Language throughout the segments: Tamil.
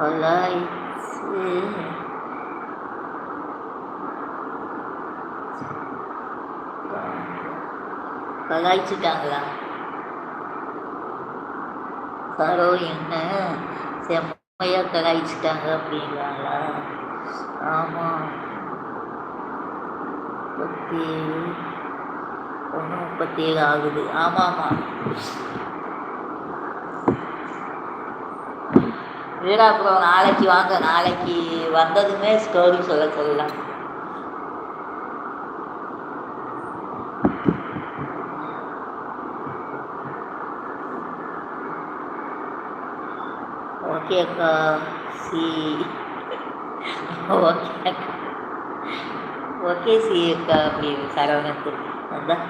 கலாய்ச்சு கலாய்ச்சிட்டாங்களா? சரோ என்ன செம்மையாக கலாய்ச்சிட்டாங்க அப்படிங்கிறாங்களா ஆமாம் முப்பத்தேழு ஒன்று முப்பத்தேழு ஆகுது. ஆமாம் ஆமாம். வீடா அப்புறம் நாளைக்கு வாங்க. நாளைக்கு வந்ததுமே ஸ்டோரி சொல்ல சொல்லலாம். ஓகே அக்கா. சி ஓகே அக்கா. ஓகே சி அக்கா அப்படி சரவணத்துக்கு அதான்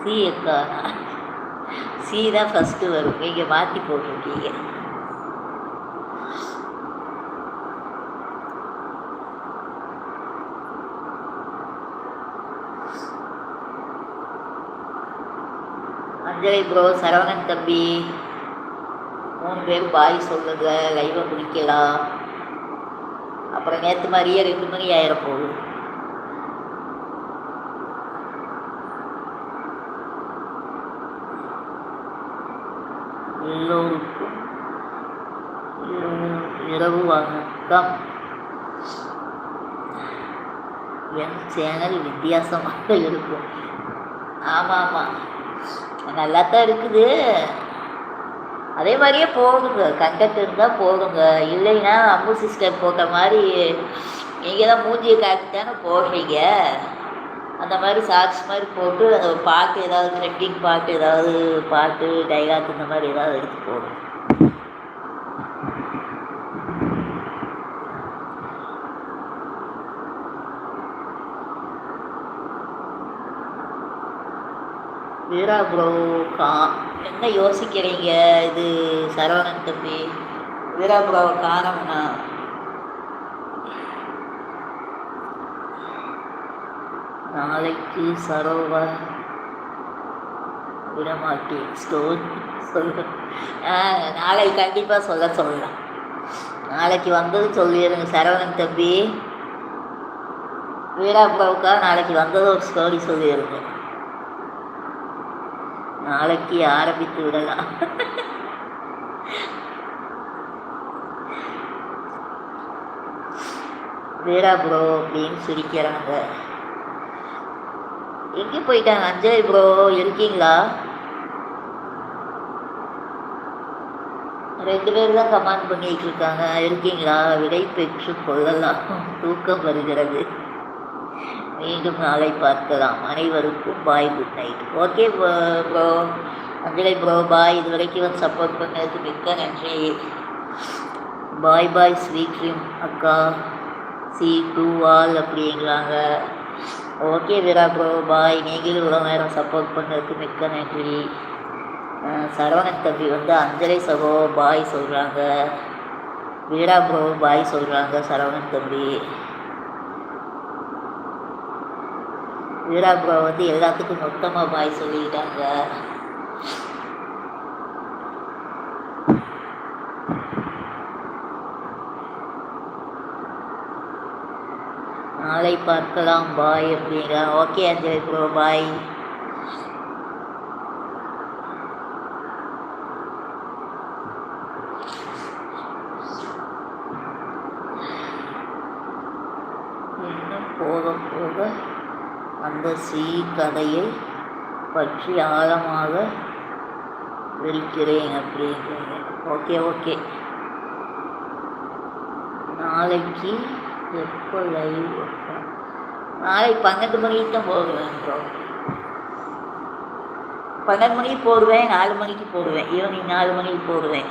சி அக்கா. சி தான் ஃபஸ்ட்டு வரும். நீங்கள் மாற்றி போட்டிருக்கீங்க. அஞ்சலி ப்ரோ சரவணன் தம்பி. மூணு பேர் பாய் சொல்லுங்க லைவை முடிக்கலாம். அப்புறம் நேற்று மாதிரியே ரெண்டு மணி ஆயிரம் போகுது. எல்லோருக்கும் இரவு- இரவு வணக்கம். என் சேனல் வித்தியாசமாக இருக்கும். ஆமாம் ஆமாம் நல்லா தான் இருக்குது. அதே மாதிரியே போகுங்க கண்டக்ட் இருந்தால் போகுங்க இல்லைன்னா அம்பு சிஸ்டர் போட்ட மாதிரி நீங்கள் தான் மூஞ்சியை காட்டி தானே போடுறீங்க. அந்த மாதிரி சாக்ஸ் மாதிரி போட்டு அந்த பாட்டு ஏதாவது ட்ரெண்டிங் பாட்டு ஏதாவது பாட்டு டைலாக் இந்த மாதிரி ஏதாவது எடுத்து போடுங்க. வீரா ப்ரோ கா என்ன யோசிக்கிறீங்க? இது சரவணன் தம்பி. வீரா ப்ரோ காணம்னா நாளைக்கு சரோவர் விடமாட்டேன். ஸ்டோரி சொல்லு ஆ நாளைக்கு கண்டிப்பாக சொல்ல சொல்லலாம். நாளைக்கு வந்தது சொல்லிடுங்க சரவணன் தம்பி. வீரா ப்ரோவுக்கா நாளைக்கு வந்தது ஒரு ஸ்டோரி சொல்லிடுங்க நாளைக்கு ஆரம்பித்து விடலாம். வீரா ப்ரோ அப்படின்னு சிரிக்கிறாங்க. எங்கே போயிட்டாங்க? அஞ்சலி ப்ரோ இருக்கீங்களா? ரெண்டு பேர் தான் கமாண்ட் பண்ணிட்டு இருக்காங்க. இருக்கீங்களா? விடை பெற்று கொள்ளலாம். தூக்கம் வருகிறது. மீண்டும் நாளை பார்க்கலாம். அனைவருக்கும் bye good night okay bro Anjalai bro bye இது வரைக்கும் வந்து சப்போர்ட் பண்ணதுக்கு மிக்க நன்றி. பாய் பாய் ஸ்வீட் ட்ரீம் அக்கா. சி டூ ஆல் அப்படிங்கிறாங்க ஓகே வீரா ப்ரோ பாய் நீங்களும் இவ்வளோ நேரம் சப்போர்ட் பண்ணதுக்கு மிக்க நன்றி. சரவணன் தம்பி வந்து அஞ்சலி சகோ பாய் சொல்கிறாங்க வீரா ப்ரோ பாய் சொல்கிறாங்க சரவணன் தம்பி. வீரா வந்து எல்லாத்துக்கும் மொத்தமாக பாய் சொல்லிக்கிட்டாங்க. நாளை பார்க்கலாம் பாய் அப்படிங்க ஓகே அஞ்சலி ப்ரோ பாய் போக போக அந்த சீ கதையை பற்றி ஆழமாக விரிக்கிறேன் அப்படிங்கிறீங்க ஓகே ஓகே. நாளைக்கு எப்போ லைவ் வைப்பேன் நாளைக்கு பன்னெண்டு மணிக்கு தான் போடுவேன் ப்ரோ பன்னெண்டு மணிக்கு போடுவேன் நாலு மணிக்கு போடுவேன். ஈவினிங் நாலு மணிக்கு போடுவேன்.